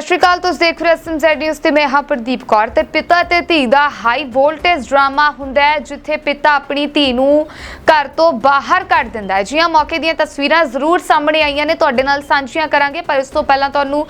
ਸਤਿ ਸ਼੍ਰੀ ਅਕਾਲ ਤੁਸੀਂ ਦੇਖ ਰਹੇ ਹੋ ਜ਼ੈਡ ਨਿਊਜ਼ ਤੇ ਮੈਂ ਹਾਂ ਪ੍ਰਦੀਪ ਕੌਰ ਤੇ ਪਿਤਾ ਤੇ ਧੀ ਦਾ ਹਾਈ ਵੋਲਟੇਜ ਡਰਾਮਾ ਹੁੰਦਾ ਹੈ, ਜਿੱਥੇ ਪਿਤਾ ਆਪਣੀ ਧੀ ਨੂੰ ਘਰ ਤੋਂ ਬਾਹਰ ਕੱਢ ਦਿੰਦਾ ਹੈ। ਜੀ ਮੌਕੇ ਦੀਆਂ ਤਸਵੀਰਾਂ ਜ਼ਰੂਰ ਸਾਹਮਣੇ ਆਈਆਂ ਨੇ, ਤੁਹਾਡੇ ਨਾਲ ਸਾਂਝੀਆਂ ਕਰਾਂਗੇ, ਪਰ ਇਸ ਤੋਂ ਪਹਿਲਾਂ ਤੁਹਾਨੂੰ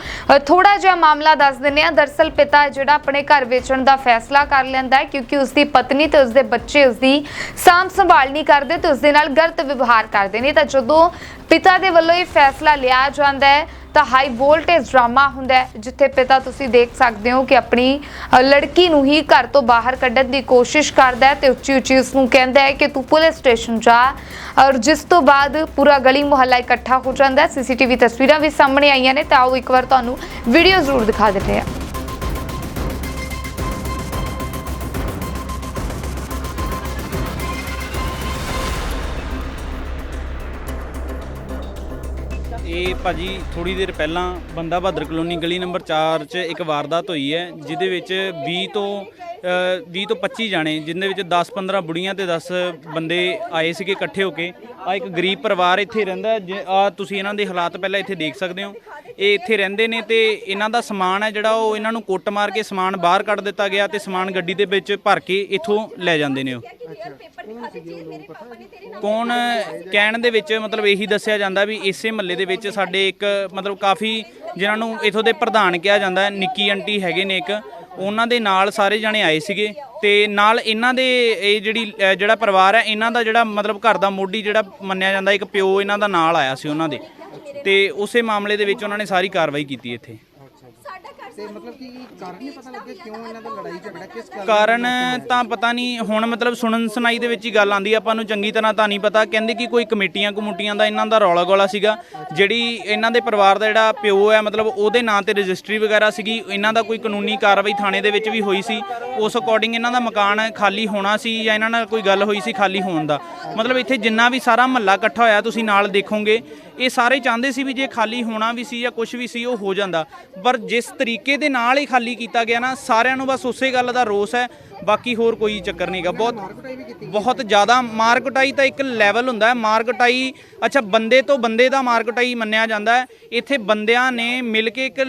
ਥੋੜਾ ਜਿਹਾ ਮਾਮਲਾ ਦੱਸ ਦਿੰਦੇ ਆ ਦਰਸਲ ਪਿਤਾ ਜਿਹੜਾ ਆਪਣੇ ਘਰ ਵੇਚਣ ਦਾ ਫੈਸਲਾ ਕਰ ਲੈਂਦਾ ਹੈ, ਕਿਉਂਕਿ ਉਸ ਦੀ ਪਤਨੀ ਤੇ ਉਸ ਦੇ ਬੱਚੇ ਉਸ ਦੀ ਸਾਂਭ ਸੰਭਾਲ ਨਹੀਂ ਕਰਦੇ ਤੇ ਉਸ ਦੇ ਨਾਲ ਗਲਤ ਵਿਵਹਾਰ ਕਰਦੇ ਨੇ। ਤਾਂ ਜਦੋਂ ਪਿਤਾ ਦੇ ਵੱਲੋਂ ਇਹ ਫੈਸਲਾ ਲਿਆ ਜਾਂਦਾ ਹੈ। ਤਾਂ ਹਾਈ ਵੋਲਟੇਜ ਡਰਾਮਾ ਹੁੰਦਾ ਹੈ, ਜਿੱਥੇ ਪਿਤਾ ਤੁਸੀਂ ਦੇਖ ਸਕਦੇ ਹੋ ਕਿ ਆਪਣੀ ਲੜਕੀ ਨੂੰ ਹੀ ਘਰ ਤੋਂ ਬਾਹਰ ਕੱਢਣ ਦੀ ਕੋਸ਼ਿਸ਼ ਕਰਦਾ ਹੈ ਤੇ ਉੱਚੀ ਉੱਚੀ ਉਸ ਨੂੰ ਕਹਿੰਦਾ ਹੈ ਕਿ ਤੂੰ ਪੁਲਿਸ ਸਟੇਸ਼ਨ ਜਾ। ਔਰ ਜਿਸ ਤੋਂ ਬਾਅਦ ਪੂਰਾ ਗਲੀ ਮੁਹੱਲਾ ਇਕੱਠਾ ਹੋ ਜਾਂਦਾ ਹੈ। ਸੀਸੀਟੀਵੀ ਤਸਵੀਰਾਂ ਵੀ ਸਾਹਮਣੇ ਆਈਆਂ ਨੇ, ਤਾਂ ਆਓ ਇੱਕ ਵਾਰ ਤੁਹਾਨੂੰ ਵੀਡੀਓ ਜ਼ਰੂਰ ਦਿਖਾ ਦਿੰਦੇ ਹਾਂ ਭਾਜੀ ਥੋੜੀ ਦੇਰ ਪਹਿਲਾਂ ਬੰਦਾ ਬਹਾਦਰ ਕਲੋਨੀ ਗਲੀ ਨੰਬਰ 4 'ਚ ਇੱਕ ਵਾਰਦਾਤ ਹੋਈ ਹੈ ਜਿਹਦੇ ਵਿੱਚ 20 ਤੋਂ ਅ, 20 ਤੋਂ 25 ਜਾਣੇ ਜਿਨ੍ਹਾਂ ਵਿੱਚ 10-15 ਬੁੜੀਆਂ ਤੇ 10 ਬੰਦੇ ਆਏ ਸੀਗੇ ਇਕੱਠੇ ਹੋ ਕੇ। ਆ ਇੱਕ ਗਰੀਬ ਪਰਿਵਾਰ ਇੱਥੇ ਰਹਿੰਦਾ ਆ ਤੁਸੀਂ ਇਹਨਾਂ ਦੇ ਹਾਲਾਤ ਪਹਿਲਾਂ ਇੱਥੇ ਦੇਖ ਸਕਦੇ ਹੋ। ਇਹ ਇੱਥੇ ਰਹਿੰਦੇ ਨੇ ਤੇ ਇਹਨਾਂ ਦਾ ਸਮਾਨ ਹੈ ਜਿਹੜਾ ਉਹ ਇਹਨਾਂ ਨੂੰ ਕੁੱਟ ਮਾਰ ਕੇ ਸਮਾਨ ਬਾਹਰ ਕੱਢ ਦਿੱਤਾ ਗਿਆ ਤੇ ਸਮਾਨ ਗੱਡੀ ਦੇ ਵਿੱਚ ਭਰ ਕੇ ਇੱਥੋਂ ਲੈ ਜਾਂਦੇ ਨੇ ਉਹ। ਕੌਣ ਕਹਿਣ ਦੇ ਵਿੱਚ ਮਤਲਬ ਇਹੀ ਦੱਸਿਆ ਜਾਂਦਾ ਵੀ ਇਸੇ ਮਹੱਲੇ ਦੇ ਵਿੱਚ ਸਾਡੇ ਇੱਕ ਮਤਲਬ ਕਾਫੀ ਜਿਨ੍ਹਾਂ ਨੂੰ ਇਥੋਂ ਦੇ ਪ੍ਰਧਾਨ ਕਿਹਾ ਜਾਂਦਾ ਨਿੱਕੀ ਆਂਟੀ ਹੈਗੇ ਨੇ ਇੱਕ। ਉਹਨਾਂ ਦੇ ਨਾਲ ਸਾਰੇ ਜਣੇ ਆਏ ਸੀਗੇ ਤੇ ਨਾਲ ਇਹਨਾਂ ਦੇ, ਇਹ ਜਿਹੜੀ ਜਿਹੜਾ ਪਰਿਵਾਰ ਹੈ, ਇਹਨਾਂ ਦਾ ਜਿਹੜਾ ਮਤਲਬ ਘਰ ਦਾ ਮੋਢੀ ਜਿਹੜਾ ਮੰਨਿਆ ਜਾਂਦਾ, ਇੱਕ ਪਿਓ ਇਹਨਾਂ ਦਾ ਨਾਲ ਆਇਆ ਸੀ ਉਹਨਾਂ ਦੇ। ਤੇ ਉਸੇ ਮਾਮਲੇ ਦੇ ਵਿੱਚ ਉਹਨਾਂ ਨੇ ਸਾਰੀ ਕਾਰਵਾਈ ਕੀਤੀ ਇੱਥੇ। ਤੇ ਮਤਲਬ ਕਿ ਕਾਰਨ ਨਹੀਂ ਪਤਾ ਲੱਗਿਆ? ਕਿਉਂ ਇਹਨਾਂ ਦਾ ਲੜਾਈ ਝਗੜਾ? ਕਿਸ ਗੱਲ ਕਾਰਨ ਤਾਂ ਪਤਾ ਨਹੀਂ ਹੁਣ ਮਤਲਬ ਸੁਣਨ ਸੁਣਾਈ ਦੇ ਵਿੱਚ ਹੀ ਗੱਲ ਆਂਦੀ ਆਪਾਂ ਨੂੰ ਚੰਗੀ ਤਰ੍ਹਾਂ ਤਾਂ ਨਹੀਂ ਪਤਾ। ਕਹਿੰਦੇ ਕਿ ਕੋਈ ਕਮੇਟੀਆਂ ਕਮੂਟੀਆਂ ਦਾ ਇਹਨਾਂ ਦਾ ਰੌਲਾ ਗੋਲਾ ਸੀਗਾ ਜਿਹੜੀ ਇਹਨਾਂ ਦੇ ਪਰਿਵਾਰ ਦਾ ਜਿਹੜਾ ਪਿਓ ਹੈ ਮਤਲਬ ਉਹਦੇ ਨਾਂ ਤੇ ਰਜਿਸਟਰੀ ਵਗੈਰਾ ਸੀਗੀ ਇਹਨਾਂ ਦਾ ਕੋਈ ਕਾਨੂੰਨੀ ਕਾਰਵਾਈ ਥਾਣੇ ਦੇ ਵਿੱਚ ਵੀ ਹੋਈ ਸੀ। ਉਸ ਅਕੋਰਡਿੰਗ ਇਹਨਾਂ ਦਾ ਮਕਾਨ ਖਾਲੀ ਹੋਣਾ ਸੀ ਜਾਂ ਇਹਨਾਂ ਨਾਲ ਕੋਈ ਗੱਲ ਹੋਈ ਸੀ ਖਾਲੀ ਹੋਣ ਦਾ। ਮਤਲਬ ਇੱਥੇ ਜਿੰਨਾ ਵੀ ਸਾਰਾ ਮਹੱਲਾ ਇਕੱਠਾ ਹੋਇਆ ਤੁਸੀਂ ਨਾਲ ਦੇਖੋਗੇ ਇਹ ਸਾਰੇ ਚਾਹੁੰਦੇ ਸੀ ਵੀ ਜੇ ਖਾਲੀ ਹੋਣਾ ਵੀ ਸੀ ਜਾਂ ਕੁਝ ਵੀ ਸੀ ਉਹ ਹੋ ਜਾਂਦਾ। ਪਰ ਜਿਸ ਤਰੀਕੇ ਦੇ ਨਾਲ ਹੀ ਖਾਲੀ ਕੀਤਾ ਗਿਆ ਨਾ, ਸਾਰਿਆਂ ਨੂੰ ਬਸ ਉਸੇ ਗੱਲ ਦਾ ਰੋਸ ਹੈ, ਬਾਕੀ ਹੋਰ ਕੋਈ ਚੱਕਰ ਨਹੀਂਗਾ ਬਹੁਤ ਬਹੁਤ ਜ਼ਿਆਦਾ ਮਾਰਕਟਾਈ ਤਾਂ ਇੱਕ ਲੈਵਲ ਹੁੰਦਾ ਹੈ। ਮਾਰਕਟਾਈ ਅੱਛਾ, ਬੰਦੇ ਤੋਂ ਬੰਦੇ ਦਾ ਮਾਰਕਟਾਈ ਮੰਨਿਆ ਜਾਂਦਾ ਹੈ। ਇੱਥੇ ਬੰਦਿਆਂ ਨੇ ਮਿਲ ਕੇ ਇੱਕ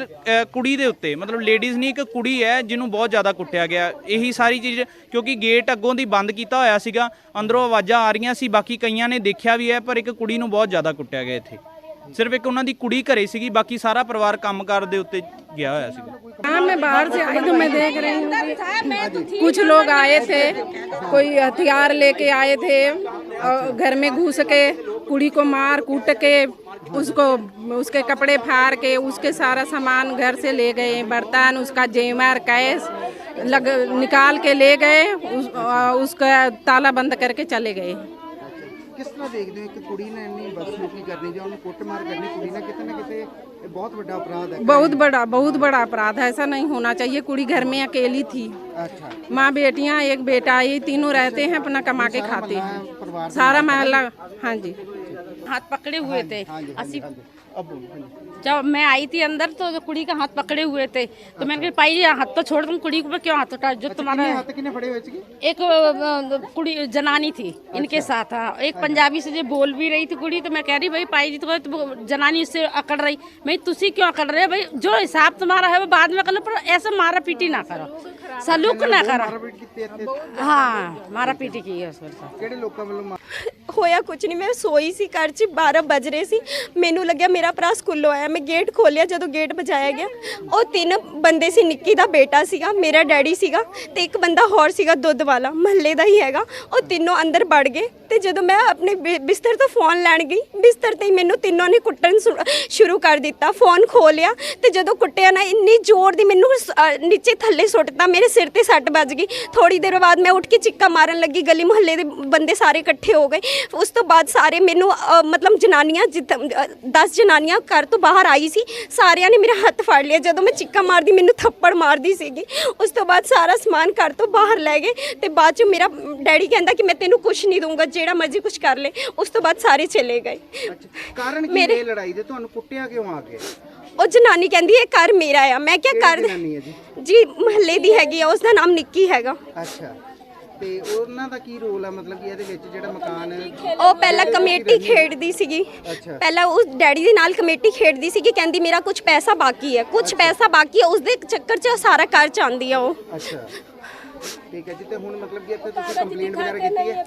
ਕੁੜੀ ਦੇ ਉੱਤੇ, ਮਤਲਬ ਲੇਡੀਜ਼ ਨਹੀਂ, ਇੱਕ ਕੁੜੀ ਹੈ ਜਿਹਨੂੰ ਬਹੁਤ ਜ਼ਿਆਦਾ ਕੁੱਟਿਆ ਗਿਆ। ਇਹੀ ਸਾਰੀ ਚੀਜ਼, ਕਿਉਂਕਿ ਗੇਟ ਅੱਗੋਂ ਦੀ ਬੰਦ ਕੀਤਾ ਹੋਇਆ ਸੀਗਾ, ਅੰਦਰੋਂ ਆਵਾਜ਼ਾਂ ਆ ਰਹੀਆਂ ਸੀ, ਬਾਕੀ ਕਈਆਂ ਨੇ ਦੇਖਿਆ ਵੀ ਹੈ, ਪਰ ਇੱਕ ਕੁੜੀ ਨੂੰ ਬਹੁਤ ਜ਼ਿਆਦਾ ਕੁੱਟਿਆ ਗਿਆ ਇੱਥੇ। ਸਿਰਫ ਇੱਕ ਉਹਨਾਂ ਦੀ ਕੁੜੀ ਘਰੇ ਸੀਗੀ ਬਾਕੀ ਸਾਰਾ ਪਰਿਵਾਰ ਕੰਮਕਾਰ ਦੇ ਉੱਤੇ ਗਿਆ ਹੋਇਆ ਸੀਗਾ हाँ मैं बाहर से आई तो मैं देख रही हूँ कि कुछ लोग आए थे कोई हथियार लेके आए थे और घर में घुस के कुड़ी को मार कूट के उसको उसके कपड़े फाड़ के उसके सारा सामान घर से ले गए बर्तन उसका जेवर कैश लग निकाल के ले गए उस, उसका ताला बंद करके चले गए ਕਿਸ ਤਰ੍ਹਾਂ ਦੇਖਦੇ ਹੋ ਕਿ ਕੁੜੀ ਨੇ ਇੰਨੀ ਬਦਸਲੂਕੀ ਕਰਨੀ ਜਾਂ ਉਹਨੂੰ ਕੁੱਟਮਾਰ ਕਰਨੀ ਕੁੜੀ ਨਾਲ ਕਿਤੇ ਨਾ ਕਿਤੇ ਇਹ ਬਹੁਤ ਵੱਡਾ ਅਪਰਾਧ ਹੈ बहुत बड़ा बहुत बड़ा अपराध है ऐसा नहीं होना चाहिए कुड़ी घर में अकेली थी ਅੱਛਾ माँ बेटियाँ एक बेटा ये तीनों रहते हैं अपना कमा के खाते हैं ਪਰਿਵਾਰ सारा मोहल्ला हाँ जी हाथ पकड़े हुए थे ਹਾਂਜੀ अस्सी ਹਾਂਜੀ ਅਬ ਬੋਲੋ ਹਾਂਜੀ जब मैं आई थी अंदर तो कुड़ी का हाथ पकड़े हुए थे तो मैंने कहा पाई जी हाथ तो छोड़ तुम कुड़ी को क्यों हाथ उठा जो तुम्हारा ਕਿੰਨੇ ਹੱਥ ਕਿੰਨੇ ਫੜੇ ਹੋਏ ਸੀਗੇ एक अ, कुड़ी जनानी थी इनके साथ हाँ एक पंजाबी से जो बोल भी रही थी कुड़ी तो मैं कह रही भाई पाई जी तो तो जनानी इससे अकड़ रही मैं तुसी क्यों अकड़ रहे हो भाई जो हिसाब तुम्हारा है वो बाद में कर लो पर ऐसे मारा पीटी ना करो सलूक ना करो ਮਾਰਪੀਟ ਕੀਤੀ ਇੱਥੇ हाँ मारा पीटी की है उसके साथ ਕਿਹੜੇ ਲੋਕਾਂ ਵੱਲੋਂ ਮਾਰ- ਹੋਇਆ ਕੁਝ ਨਹੀਂ ਮੈਂ ਸੋਈ ਸੀ ਘਰ 'ਚ 12 ਵੱਜ ਰਹੇ ਸੀ ਮੈਨੂੰ ਲੱਗਿਆ ਮੇਰਾ ਭਰਾ ਸਕੂਲੋਂ ਆਇਆ ਮੈਂ ਗੇਟ ਖੋਲਿਆ ਜਦੋਂ ਗੇਟ ਵਜਾਇਆ ਗਿਆ ਉਹ ਤਿੰਨ ਬੰਦੇ ਸੀ ਨਿੱਕੀ ਦਾ ਬੇਟਾ ਸੀਗਾ ਮੇਰਾ ਡੈਡੀ ਸੀਗਾ ਤੇ ਇੱਕ ਬੰਦਾ ਹੋਰ ਸੀਗਾ ਦੁੱਧ ਵਾਲਾ ਮਹੱਲੇ ਦਾ ਹੀ ਹੈਗਾ। ਉਹ ਤਿੰਨੋਂ ਅੰਦਰ ਵੜ ਗਏ ਤੇ ਜਦੋਂ ਮੈਂ ਆਪਣੇ ਬਿ- ਬਿਸਤਰ ਤੋਂ ਫੋਨ ਲੈਣ ਗਈ ਬਿਸਤਰ ਤੇ ਹੀ ਮੈਨੂੰ ਤਿੰਨੋਂ ਨੇ ਕੁੱਟਣ ਸੁ- ਸ਼ੁਰੂ ਕਰ ਦਿੱਤਾ ਫੋਨ ਖੋਲਿਆ ਤੇ ਜਦੋਂ ਕੁੱਟਿਆ ਨਾ ਇੰਨੀ ਜ਼ੋਰ ਦੀ ਮੈਨੂੰ ਸ- ਅ, ਨੀਚੇ ਥੱਲੇ ਸੁੱਟਤਾ ਮੇਰੇ ਸਿਰ ਤੇ ਸੱਟ ਵੱਜ ਗਈ। ਥੋੜੀ ਦੇਰ ਬਾਅਦ ਮੈਂ ਉੱਠ ਕੇ ਚਿੱਕਾ ਮਾਰਨ ਲੱਗੀ ਗਲੀ ਮੁਹੱਲੇ ਦੇ ਬੰਦੇ ਸਾਰੇ ਇਕੱਠੇ ਹੋ ਗਏ। ਉਸ ਤੋਂ ਬਾਅਦ ਸਾਰੇ ਮੈਨੂੰ ਅ, ਮਤਲਬ ਜਨਾਨੀਆਂ ਜਿੱਦਾਂ 10 ਜਨਾਨੀਆਂ ਘਰ ਤੋਂ ਬਾਹਰ ਆਈ ਸੀ ਸਾਰਿਆਂ ਨੇ ਮੇਰਾ ਹੱਥ ਫੜ ਲਿਆ। ਜਦੋਂ ਮੈਂ ਚਿੱਕਾ ਮਾਰਦੀ ਮੈਨੂੰ ਥੱਪੜ ਮਾਰਦੀ ਸੀਗੀ। ਉਸ ਤੋਂ ਬਾਅਦ ਸਾਰਾ ਸਮਾਨ ਘਰ ਤੋਂ ਬਾਹਰ ਲੈ ਗਏ ਤੇ ਬਾਅਦ ਚ ਮੇਰਾ ਡੈਡੀ ਕਹਿੰਦਾ ਕਿ ਮੈਂ ਤੈਨੂੰ ਕੁਝ ਨਹੀਂ ਦੂੰਗਾ ਜਿਹੜਾ ਮਰਜ਼ੀ ਕੁਝ ਕਰ ਲੈ। ਉਸ ਤੋਂ ਬਾਅਦ ਸਾਰੇ ਚਲੇ ਗਏ। ਕਾਰਨ ਕੀ ਇਹ ਲੜਾਈ ਦੇ? ਤੁਹਾਨੂੰ ਕੁੱਟਿਆ ਕਿਉਂ ਆ ਕੇ ਉਹ ਜਨਾਨੀ ਕਹਿੰਦੀ ਇਹ ਘਰ ਮੇਰਾ ਆ। ਮੈਂ ਕਿਹਾ ਕਰ ਜੀ? ਮਹੱਲੇ ਦੀ ਹੈਗੀ ਆ ਉਸ ਦਾ ਨਾਮ ਨਿੱਕੀ ਹੈਗਾ। ਅੱਛਾ। ਤੇ ਉਹਨਾਂ ਦਾ ਕੀ ਰੋਲ ਆ? ਮਤਲਬ ਕਿ ਇਹਦੇ ਵਿੱਚ ਜਿਹੜਾ ਮਕਾਨ ਉਹ ਪਹਿਲਾਂ ਕਮੇਟੀ ਖੇਡਦੀ ਸੀਗੀ। ਅੱਛਾ। ਪਹਿਲਾਂ ਉਸ ਡੈਡੀ ਦੇ ਨਾਲ ਕਮੇਟੀ ਖੇਡਦੀ ਸੀਗੀ ਕਹਿੰਦੀ ਮੇਰਾ ਕੁਝ ਪੈਸਾ ਬਾਕੀ ਹੈ। ਕੁਝ ਪੈਸਾ ਬਾਕੀ ਹੈ ਉਸ ਦੇ ਚੱਕਰ 'ਚ ਸਾਰਾ ਘਰ ਚਾਹੁੰਦੀ ਆ ਉਹ। ਅੱਛਾ। ਠੀਕ ਹੈ ਜੀ ਤੇ ਹੁਣ ਮਤਲਬ ਕਿ ਇੱਥੇ ਤੁਸੀਂ ਕੰਪਲੇਂਟ ਵਗੈਰਾ ਕੀਤੀ ਹੈ?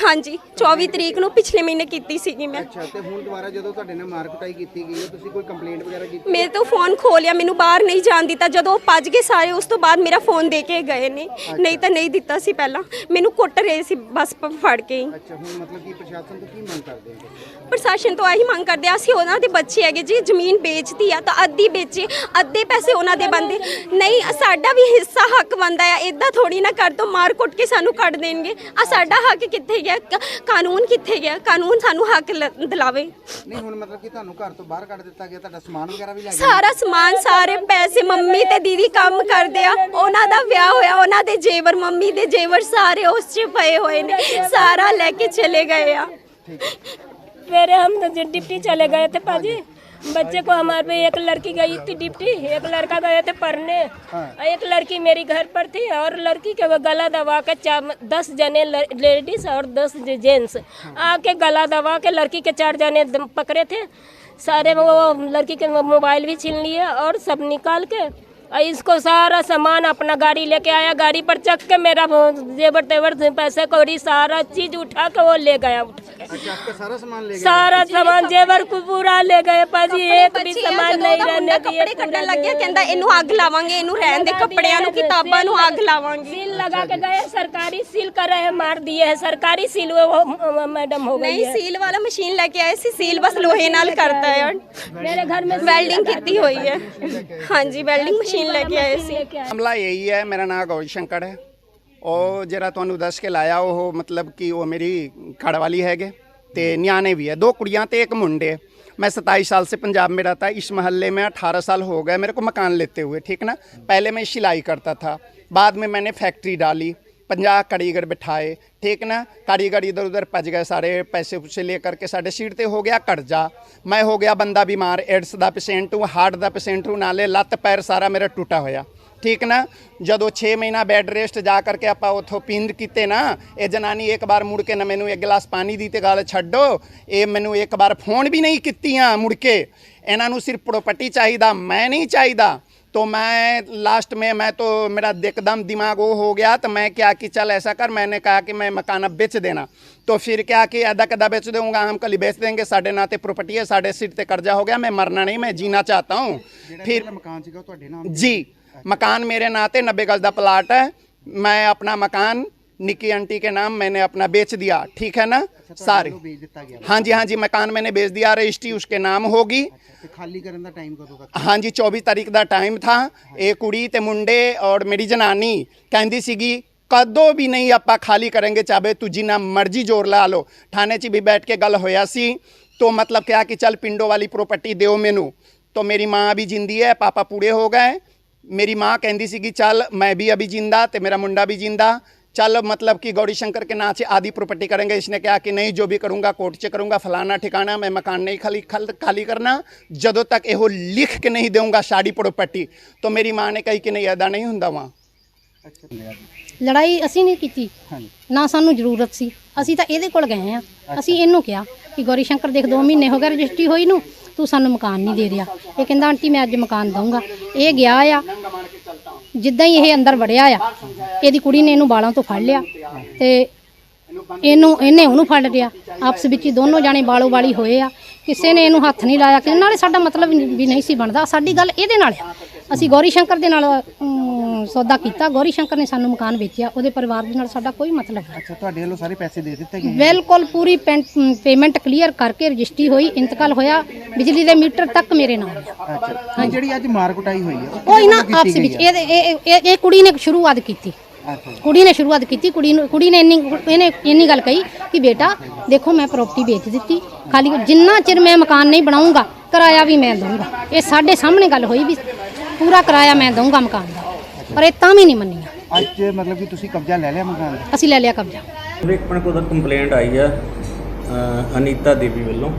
ਹਾਂਜੀ 24 ਤਰੀਕ ਨੂੰ ਪਿਛਲੇ ਮਹੀਨੇ ਕੀਤੀ ਸੀਗੀ ਮੈਂ। ਅੱਛਾ ਤੇ ਹੁਣ ਦੁਬਾਰਾ ਜਦੋਂ ਤੁਹਾਡੇ ਨਾਲ ਮਾਰ ਕੁਟਾਈ ਕੀਤੀ ਗਈ ਹੈ ਤੁਸੀਂ ਕੋਈ ਕੰਪਲੇਂਟ ਵਗੈਰਾ ਕੀਤੀ ਮੇਰੇ ਤੋਂ ਫੋਨ ਖੋਲਿਆ ਮੈਨੂੰ ਬਾਹਰ ਨਹੀਂ ਜਾਣ ਦਿੱਤਾ। ਜਦੋਂ ਉਹ ਭੱਜ ਗਏ ਸਾਰੇ ਉਸ ਤੋਂ ਬਾਅਦ ਮੇਰਾ ਫੋਨ ਦੇ ਕੇ ਗਏ ਨੇ। ਨਹੀਂ ਤਾਂ ਨਹੀਂ ਦਿੱਤਾ ਸੀ ਪਹਿਲਾਂ। ਮੈਨੂੰ ਕੁੱਟ ਰਹੇ ਸੀ ਬਸ ਪ- ਫੜ ਕੇ ਹੀ। ਅੱਛਾ ਹੁਣ ਮਤਲਬ ਕਿ ਪ੍ਰਸ਼ਾਸਨ ਤੋਂ ਕੀ ਮੰਗ ਕਰਦੇ ਹੋ ਤੁਸੀਂ? ਪ੍ਰਸ਼ਾਸਨ ਤੋਂ ਆਹੀ ਮੰਗ ਕਰਦੇ ਆ ਅਸੀਂ ਉਹਨਾਂ ਦੇ ਬੱਚੇ ਹੈਗੇ ਜੀ ਜ਼ਮੀਨ ਵੇਚਦੀ ਆ ਤਾਂ ਅੱਧੀ ਵੇਚੇ ਅੱਧੇ ਪੈਸੇ ਉਹਨਾਂ ਦੇ ਬੰਦੇ ਨਹੀਂ ਸਾਡਾ ਵੀ ਹਿੱਸਾ ਹੱਕ ਬੰਦਾ ਆ ਇਦਾਂ ਥੋੜੀ ਨਾ ਕਰ ਦੋ ਮਾਰ ਕੁੱਟ ਕੇ ਸਾਨੂੰ ਕੱਢ ਦੇਣਗੇ ਆ ਸਾਡਾ ਹੱਕ ਕਿੱਥੇ ਗਿਆ ਕ- ਕਾਨੂੰਨ ਕਿੱਥੇ ਗਿਆ ਕਾਨੂੰਨ ਸਾਨੂੰ ਹੱਕ ਲ- ਦਿਲਾਵੇ ਨਹੀਂ ਹੁਣ ਮਤਲਬ ਕਿ ਤੁਹਾਨੂੰ ਘਰ ਤੋਂ ਬਾਹਰ ਕੱਢ ਦਿੱਤਾ ਗਿਆ ਤੁਹਾਡਾ ਸਮਾਨ ਵਗੈਰਾ ਵੀ ਲੈ ਗਏ ਸਾਰਾ ਸਮਾਨ ਸਾਰੇ ਪੈਸੇ ਮੰਮੀ ਤੇ ਦੀਦੀ ਕੰਮ ਕਰਦੇ ਆ ਉਹਨਾਂ ਦਾ ਵਿਆਹ ਹੋਇਆ ਉਹਨਾਂ ਦੇ ਜੇਵਰ ਮੰਮੀ ਦੇ ਜੇਵਰ ਸਾਰੇ ਉਸ 'ਚ ਪਏ ਹੋਏ ਨੇ ਸਾਰਾ ਲੈ ਕੇ ਚਲੇ ਗਏ ਆ फिर हम तो जो डिप्टी चले गए थे पाजी बच्चे को हमारे पे एक लड़की गई थी डिप्टी एक लड़का गए थे पढ़ने। एक लड़की मेरी घर पर थी और लड़की के वो गला दबा के चार दस जने लेडीज़ और दस जेंट्स आके गला दबा के लड़की के चार जने पकड़े थे। सारे वो लड़की के मोबाइल भी छीन लिए और सब निकाल के इसको सारा सामान अपना गाड़ी लेके आया गाड़ी पर चक के मेरा वो जेवर तेवर पैसे कौड़ी सारा चीज उठा के वो ले गया उठा के अच्छा आपका सारा सामान ले गए सारा सामान जेवर को पूरा ले गए पाजी एक भी ਬੱਚੇ ਆ, सामान ਜਦੋਂ नहीं ਉਹਦਾ ਮੁੰਡਾ रहने दिए ਕੱਪੜੇ ਕੱਢਣ ਲੱਗਿਆ ਕਹਿੰਦਾ ਇਹਨੂੰ ਅੱਗ ਲਾਵਾਂਗੇ ਇਹਨੂੰ ਰਹਿਣ ਦੇ ਕੱਪੜਿਆਂ ਨੂੰ ਕਿਤਾਬਾਂ ਨੂੰ ਅੱਗ ਲਾਵਾਂਗੇ सील लगा के गए सरकारी सील कर रहे हैं मार दिए है सरकारी सील वो वो मैडम हो गई ਨਹੀਂ है ਸੀਲ ਵਾਲਾ ਮਸ਼ੀਨ ਲੈ ਕੇ ਆਏ ਸੀ ਸੀਲ ਬਸ ਲੋਹੇ ਨਾਲ ਕਰਦਾ ਹੈ मेरे घर में ਵੈਲਡਿੰਗ ਕੀਤੀ ਹੋਈ ਹੈ ਹਾਂਜੀ ਵੈਲਡਿੰਗ ਮਸ਼ੀਨ ਲੈ ਕੇ ਆਏ ਸੀ ਮਾਮਲਾ ਇਹੀ ਹੈ ਮੇਰਾ ਨਾਮ ਗੌਰੀ ਸ਼ੰਕਰ ਹੈ ਉਹ ਜਿਹੜਾ ਤੁਹਾਨੂੰ ਦੱਸ ਕੇ ਲਾਇਆ ਉਹ ਮਤਲਬ ਕਿ ਉਹ ਮੇਰੀ ਘੜ ਵਾਲੀ ਹੈਗੇ ਤੇ ਨਿਆਣੇ ਵੀ ਹੈ ਦੋ ਕੁੜੀਆਂ ਤੇ ਇੱਕ ਮੁੰਡੇ मैं 27 साल से पंजाब में रहता इस मोहल्ले में 18 साल हो गए मेरे को मकान लेते हुए ठीक ना पहले मैं सिलाई करता था बाद में मैंने फैक्ट्री डाली पंजाह कारीगर बिठाए ठीक ना कारीगर इधर उधर पच गए सारे पैसे पुसे लेकर के साढ़े सीट ते हो गया कर्जा मैं हो गया बंदा बीमार एड्स ਦਾ ਪੇਸ਼ੈਂਟ ਹੂੰ ਹਾਰਟ ਦਾ ਪੇਸ਼ੈਂਟ ਹੂੰ ਨਾਲੇ ਲੱਤ ਪੈਰ ਸਾਰਾ ਮੇਰਾ ਟੁੱਟਾ ਹੋਇਆ ਠੀਕ ਨਾ ਜਦੋਂ 6 ਮਹੀਨਾ ਬੈੱਡ ਰੈਸਟ ਜਾ ਕਰਕੇ ਆਪਾਂ ਉਥੋਂ ਪਿੰਡ ਕੀਤੇ ਨਾ ਇਹ ਜਨਾਨੀ ਇੱਕ ਵਾਰ ਮੁੜ ਕੇ ਨਾ ਮੈਨੂੰ ਇੱਕ ਗਲਾਸ ਪਾਣੀ ਦੀ ਤੇ ਗੱਲ ਛੱਡੋ ਇਹ ਮੈਨੂੰ ਇੱਕ ਵਾਰ ਫੋਨ ਵੀ ਨਹੀਂ ਕੀਤੀਆਂ ਮੁੜ ਕੇ ਇਹਨਾਂ ਨੂੰ ਸਿਰਫ ਪ੍ਰੋਪਰਟੀ ਚਾਹੀਦਾ ਮੈਂ ਨਹੀਂ ਚਾਹੀਦਾ तो मैं लास्ट में मैं तो मेरा एकदम दिमाग वो हो गया तो मैं क्या कि चल ऐसा कर मैंने कहा कि मैं मकान अब बेच देना तो फिर क्या कि अदा कदा बेच दूंगा हम कल ही बेच देंगे साढ़े नाते प्रॉपर्टी है साढ़े सिर पे कर्जा हो गया मैं मरना नहीं मैं जीना चाहता हूँ ਜਿਹੜਾ फिर ਪਹਿਲਾ ਮਕਾਨ ਸੀਗਾ ਉਹ ਤੁਹਾਡੇ ਨਾਮ जी मकान मेरे नाते नब्बे गज का प्लाट है मैं अपना मकान निकी आंटी के नाम मैंने अपना बेच दिया ठीक है ना सारे ਨੂੰ ਵੇਚ ਦਿੱਤਾ ਗਿਆ हाँ जी हाँ जी मकान मैंने बेच दिया रजिस्ट्री उसके नाम होगी ਤੇ ਖਾਲੀ ਕਰਨ ਦਾ ਟਾਈਮ ਕਦੋਂ ਤੱਕ ਹਾਂ ਜੀ 24 ਤਾਰੀਖ ਦਾ ਟਾਈਮ ਥਾ ਇਹ ਕੁੜੀ ਤੇ ਮੁੰਡੇ ਔਰ ਮੇਰੀ ਜਨਾਨੀ ਕਹਿੰਦੀ ਸੀਗੀ ਕਦੋਂ ਵੀ ਨਹੀਂ ਆਪਾਂ ਖਾਲੀ ਕਰਾਂਗੇ ਚਾਹੇ ਤੂੰ ਜਿੰਨਾ ਮਰਜ਼ੀ ਜ਼ੋਰ ਲਾ ਲਓ ਥਾਣੇ 'ਚ ਵੀ ਬੈਠ ਕੇ ਗੱਲ ਹੋਇਆ ਸੀ तो मतलब क्या कि चल पिंडो वाली प्रॉपर्टी ਦਿਓ ਮੈਨੂੰ तो मेरी माँ भी जिंदी है पापा पूरे हो गए मेरी माँ कहती सी कि चल मैं भी अभी जिंदा ते मेरा मुंडा भी जिंदा चल मतलब कि गौरी शंकर के नाम से आधी प्रॉपर्टी करेंगे इसने कहा कि नहीं जो भी करूंगा कोर्ट से करूंगा फलाना ठिकाना मैं मकान नहीं खाली खल, खाली करना जदों तक यो लिख के नहीं दूंगा साड़ी प्रॉपर्टी तो मेरी माँ ने कही कि नहीं अदा नहीं हुंदा वहाँ ਲੜਾਈ ਅਸੀਂ ਨਹੀਂ ਕੀਤੀ ਨਾ ਸਾਨੂੰ ਜ਼ਰੂਰਤ ਸੀ ਅਸੀਂ ਤਾਂ ਇਹਦੇ ਕੋਲ ਗਏ ਆ ਅਸੀਂ ਇਹਨੂੰ ਕਿਹਾ ਕਿ ਗੌਰੀ ਸ਼ੰਕਰ ਦੇਖ 2 ਮਹੀਨੇ ਹੋ ਗਏ ਰਜਿਸਟਰੀ ਹੋਈ ਨੂੰ ਤੂੰ ਸਾਨੂੰ ਮਕਾਨ ਨਹੀਂ ਦੇ ਰਿਹਾ ਇਹ ਕਹਿੰਦਾ ਆਂਟੀ ਮੈਂ ਅੱਜ ਮਕਾਨ ਦਊਂਗਾ ਇਹ ਗਿਆ ਆ ਜਿੱਦਾਂ ਹੀ ਇਹ ਅੰਦਰ ਵੜਿਆ ਆ ਇਹਦੀ ਕੁੜੀ ਨੇ ਇਹਨੂੰ ਬਾਲਾਂ ਤੋਂ ਫੜ ਲਿਆ ਤੇ ਇਹਨੂੰ ਇਹਨੇ ਉਹਨੂੰ ਫੜ ਲਿਆ। ਆਪਸ ਵਿੱਚ ਹੀ ਦੋਨੋਂ ਜਾਣੇ ਬਾਲੋ ਬਾਲੀ ਹੋਏ ਆ। ਕਿਸੇ ਨੇ ਇਹਨੂੰ ਹੱਥ ਨਹੀਂ ਲਾਇਆ। ਕਿਸੇ ਨਾਲੇ ਸਾਡਾ ਮਤਲਬ ਵੀ ਨਹੀਂ- ਸੀ ਬਣਦਾ। ਸਾਡੀ ਗੱਲ ਇਹਦੇ ਨਾਲ ਆ। ਅਸੀਂ ਗੌਰੀ ਸ਼ੰਕਰ ਦੇ ਨਾਲ ਅਮ, ਸੌਦਾ ਕੀਤਾ। ਗੌਰੀ ਸ਼ੰਕਰ ਨੇ ਸਾਨੂੰ ਮਕਾਨ ਵੇਚਿਆ। ਉਹਦੇ ਪਰਿਵਾਰ ਦੇ ਨਾਲ ਸਾਡਾ ਕੋਈ ਮਤਲਬ ਨਹੀਂ। ਅੱਛਾ ਤੁਹਾਡੇ ਵੱਲੋਂ ਸਾਰੇ ਪੈਸੇ ਦੇ ਦਿੱਤੇ ਗਏ ਬਿਲਕੁਲ ਪੂਰੀ ਪੇਮੈਂਟ ਕਲੀਅਰ ਕਰਕੇ ਰਜਿਸਟਰੀ ਹੋਈ। ਇੰਤਕਾਲ ਹੋਇਆ। ਬਿਜਲੀ ਦੇ ਮੀਟਰ ਤੱਕ ਮੇਰੇ ਨਾਮ ਆ। ਅੱਛਾ। ਹੁਣ ਜਿਹੜੀ ਅੱਜ ਮਾਰ ਕੁਟਾਈ ਹੋਈ ਹੈ ਉਹ ਇਹਨਾਂ ਵੱਲੋਂ ਆਪਸ ਵਿੱਚ? ਇਹ ਇਹ- ਇਹ ਇਹ ਕੁੜੀ ਨੇ ਸ਼ੁਰੂਆਤ ਕੀਤੀ। ਕੁੜੀ ਨੇ ਸ਼ੁਰੂਆਤ ਕੀਤੀ ਕੁੜੀ ਨੂੰ ਕੁੜੀ ਨੇ ਇੰਨੀ ਇਹਨੇ ਇੰਨੀ ਗੱਲ ਕਹੀ ਕਿ ਬੇਟਾ ਦੇਖੋ ਮੈਂ ਪ੍ਰਾਪਰਟੀ ਵੇਚ ਦਿੱਤੀ। ਖਾਲੀ ਜਿੰਨਾ ਚਿਰ ਮੈਂ ਮਕਾਨ ਨਹੀਂ ਬਣਾਉਂਗਾ ਕਿਰਾਇਆ ਵੀ ਮੈਂ ਦਊਂਗਾ। ਇਹ ਸਾਡੇ ਸਾਹਮਣੇ ਗੱਲ ਹੋਈ ਵੀ ਪੂਰਾ ਕਿਰਾਇਆ ਮੈਂ ਦਊਂਗਾ ਮਕਾਨ ਦਾ। ਪਰ ਇਹ ਤਾਂ ਵੀ ਨਹੀਂ ਮੰਨੀਆਂ। ਅੱਜ ਮਤਲਬ ਕਿ ਤੁਸੀਂ ਕਬਜ਼ਾ ਲੈ ਲਿਆ ਮਕਾਨ ਦਾ? ਅਸੀਂ ਲੈ ਲਿਆ ਕਬਜ਼ਾ। ਇੱਕ ਆਪਣੇ ਕੋਲ ਕੰਪਲੇਂਟ ਆਈ ਆ ਅ, ਅਨੀਤਾ ਦੇਵੀ ਵੱਲੋਂ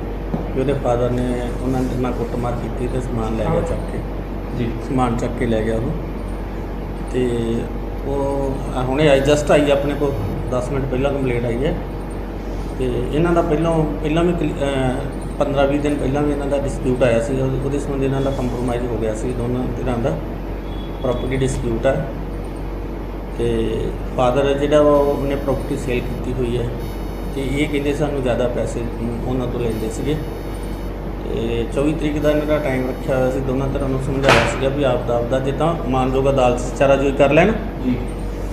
ਕਿ ਉਹਦੇ ਫਾਦਰ ਨੇ ਉਹਨਾਂ ਦੇ ਨਾਲ ਕੁੱਟਮਾਰ ਕੀਤੀ ਤੇ ਸਮਾਨ ਲੈ ਗਿਆ ਚੱਕ ਕੇ। ਜੀ। ਸਮਾਨ ਚੱਕ ਕੇ ਲੈ ਗਿਆ ਉਹ ਤੇ ਉਹ ਹੁਣੇ ਆਈ ਜਸਟ ਆਈ ਆਪਣੇ ਕੋਲ 10 ਮਿੰਟ ਪਹਿਲਾਂ ਕੰਪਲੇਂਟ ਆਈ ਹੈ। ਤੇ ਇਹਨਾਂ ਦਾ ਪਹਿਲਾਂ ਪਹਿਲਾਂ ਵੀ 15-20 ਦਿਨ ਪਹਿਲਾਂ ਵੀ ਇਹਨਾਂ ਦਾ ਡਿਸਪਿਊਟ ਆਇਆ ਸੀ। ਉਹਦੇ ਉਹਦੇ ਸੰਬੰਧੀ ਇਹਨਾਂ ਦਾ ਕੰਪਰੋਮਾਈਜ਼ ਹੋ ਗਿਆ ਸੀ, ਦੋਨਾਂ ਧਿਰਾਂ ਦਾ। ਪ੍ਰਾਪਰਟੀ ਡਿਸਪਿਊਟ ਹੈ ਤੇ ਫਾਦਰ ਜਿਹੜਾ ਵਾ ਉਹਨੇ ਪ੍ਰਾਪਰਟੀ ਸੇਲ ਕੀਤੀ ਹੋਈ ਹੈ। ਤੇ ਇਹ ਕਹਿੰਦੇ ਸਾਨੂੰ ਜ਼ਿਆਦਾ ਪੈਸੇ ਉਹਨਾਂ ਤੋਂ ਲੈਂਦੇ ਸੀਗੇ। ਤੇ 24 ਤਰੀਕ ਦਾ ਇਹਨਾਂ ਦਾ ਟਾਈਮ ਰੱਖਿਆ ਹੋਇਆ ਸੀ, ਦੋਨਾਂ ਤਰ੍ਹਾਂ ਨੂੰ ਸਮਝਾਇਆ ਸੀਗਾ ਵੀ ਆਪ ਦਾ ਆਪਦਾ ਜਿੱਦਾਂ ਮਾਨਯੋਗ ਅਦਾਲਤ ਚਾਰਾ ਚਾਰਾਜੋਈ ਕਰ ਲੈਣ।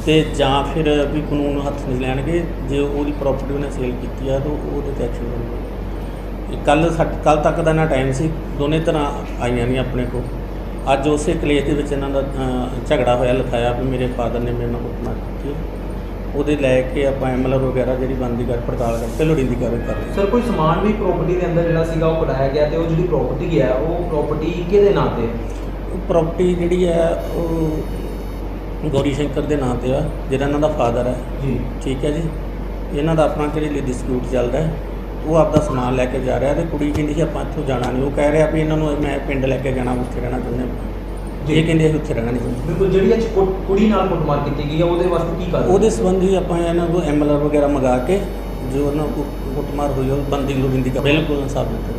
ਤੇ ਜਾਂ ਫਿਰ ਵੀ ਕਾਨੂੰਨ ਹੱਥ ਨਹੀਂ ਲੈਣਗੇ ਜੇ ਉਹਦੀ ਪ੍ਰਾਪਰਟੀ ਉਹਨੇ ਸੇਲ ਕੀਤੀ ਆ ਤਾਂ ਉਹਦੇ ਤੇ ਐਕਸ਼ਨ ਹੋਊਗਾ ਕੱਲ ਕੱਲ ਤੱਕ ਦਾ ਨਾ ਟਾਈਮ ਸੀ ਦੋਨੇ ਤਰ੍ਹਾਂ ਆਈਆਂ ਨਹੀਂ ਆਪਣੇ ਕੋਲ ਅੱਜ ਉਸੇ ਕਲੇਸ਼ ਦੇ ਵਿੱਚ ਇਹਨਾਂ ਦਾ ਝਗੜਾ ਹੋਇਆ ਲਿਖਾਇਆ ਵੀ ਮੇਰੇ ਫਾਦਰ ਨੇ ਮੇਰੇ ਨਾਲ ਕੁੱਟਮਾਰ ਕੀਤੀ। ਉਹਦੇ ਲੈ ਕੇ ਆਪਾਂ ਐਮਐਲਆਰ ਵਗੈਰਾ ਜਿਹੜੀ ਬਣਦੀ ਕਰ ਪੜਤਾਲ ਕਰਕੇ ਲੋੜੀਂਦੀ ਕਰ ਰਹੇ ਹਾਂ ਸਰ ਕੋਈ ਸਮਾਨ ਵੀ ਪ੍ਰਾਪਰਟੀ ਦੇ ਅੰਦਰ ਜਿਹੜਾ ਸੀਗਾ ਉਹ ਕਢਾਇਆ ਗਿਆ ਤੇ ਉਹ ਜਿਹੜੀ ਪ੍ਰਾਪਰਟੀ ਹੈ ਉਹ ਪ੍ਰਾਪਰਟੀ ਕਿਹਦੇ ਨਾਂ ਤੇ? ਉਹ ਪ੍ਰਾਪਰਟੀ ਜਿਹੜੀ ਹੈ ਉਹ ਗੌਰੀ ਸ਼ੰਕਰ ਦੇ ਨਾਂ ਤੇ ਆ ਜਿਹੜਾ ਇਹਨਾਂ ਦਾ ਫਾਦਰ ਹੈ। ਜੀ। ਠੀਕ ਹੈ ਜੀ। ਇਹਨਾਂ ਦਾ ਆਪਣਾ ਕਿਹੜੇ ਲਈ ਡਿਸਪਿਊਟ ਚੱਲਦਾ ਹੈ। ਉਹ ਆਪਦਾ ਸਮਾਨ ਲੈ ਕੇ ਜਾ ਰਿਹਾ ਤੇ ਕੁੜੀ ਕਹਿੰਦੀ ਸੀ ਆਪਾਂ ਇੱਥੋਂ ਜਾਣਾ ਨਹੀਂ। ਉਹ ਕਹਿ ਰਿਹਾ ਵੀ ਇਹਨਾਂ ਨੂੰ ਮੈਂ ਪਿੰਡ ਲੈ ਕੇ ਜਾਣਾ ਉੱਥੇ ਰਹਿਣਾ ਚਾਹੁੰਦੇ ਹਾਂ। ਜੀ। ਇਹ ਕਹਿੰਦੇ ਅਸੀਂ ਉੱਥੇ ਰਹਿਣਾ ਨਹੀਂ ਚਾਹੁੰਦੇ। ਬਿਲਕੁਲ ਜਿਹੜੀ ਅੱਜ ਕੁੜੀ ਨਾਲ ਕੁੱਟਮਾਰ ਕੀਤੀ ਗਈ ਹੈ ਉਹਦੇ ਵਾਸਤੇ ਕੀ ਕਰ ਉਹਦੇ ਸੰਬੰਧੀ ਆਪਾਂ ਇਹਨਾਂ ਕੋਲ ਐਮਐਲਆਰ ਵਗੈਰਾ ਮੰਗਾ ਕੇ ਜੋ ਉਹਨਾਂ ਕੋਲ ਕੁੱਟਮਾਰ ਹੋਈ ਉਹ ਬੰਦੀ ਲੋੜੀਂਦੀ ਕਰ। ਬਿਲਕੁਲ ਇਨਸਾਫ ਦਿੱਤਾ